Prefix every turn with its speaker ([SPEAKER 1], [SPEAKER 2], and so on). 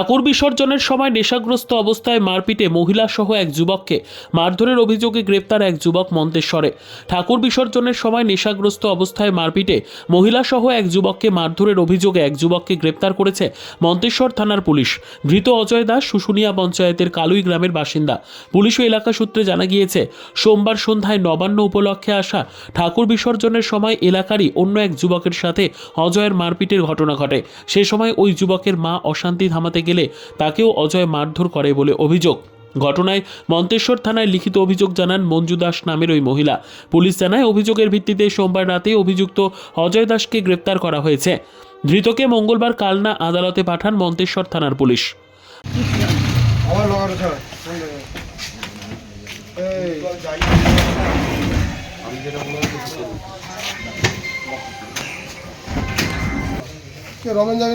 [SPEAKER 1] ঠাকুর বিসর্জনের সময় নেশাগ্রস্ত অবস্থায় মারপিটে মহিলা সহ এক যুবককে মারধরের অভিযোগে গ্রেপ্তার এক যুবক মন্তেশ্বরে। ঠাকুর বিসর্জনের সময় নেশাগ্রস্ত অবস্থায় মারপিটে মহিলা সহ এক যুবককে মারধরের অভিযোগে এক যুবককে গ্রেপ্তার করেছে মন্তেশ্বর থানার পুলিশ। ধৃত অজয় দাস, শুশুনিয়া পঞ্চায়েতের কালুই গ্রামের বাসিন্দা। পুলিশ ও এলাকা সূত্রে জানা গিয়েছে, সোমবার সন্ধ্যায় নবান্ন উপলক্ষে আসা ঠাকুর বিসর্জনের সময় এলাকারই অন্য এক যুবকের সাথে অজয়ের মারপিটের ঘটনা ঘটে। সে সময় ওই যুবকের মা অশান্তি থামাতে গেলে তাকেও অজয় মারধর করে বলে অভিযোগ। ঘটনায় মন্তেশ্বর থানায় লিখিত অভিযোগ জানান মঞ্জু দাস নামের ওই মহিলা। পুলিশ জানায় অভিযোগের ভিত্তিতে সোমবার রাতে অভিযুক্ত অজয় দাসকে গ্রেপ্তার করা হয়েছে। ধৃতকে মঙ্গলবার কালনা আদালতে পাঠান মন্তেশ্বর থানার পুলিশ।
[SPEAKER 2] রমেন যাবি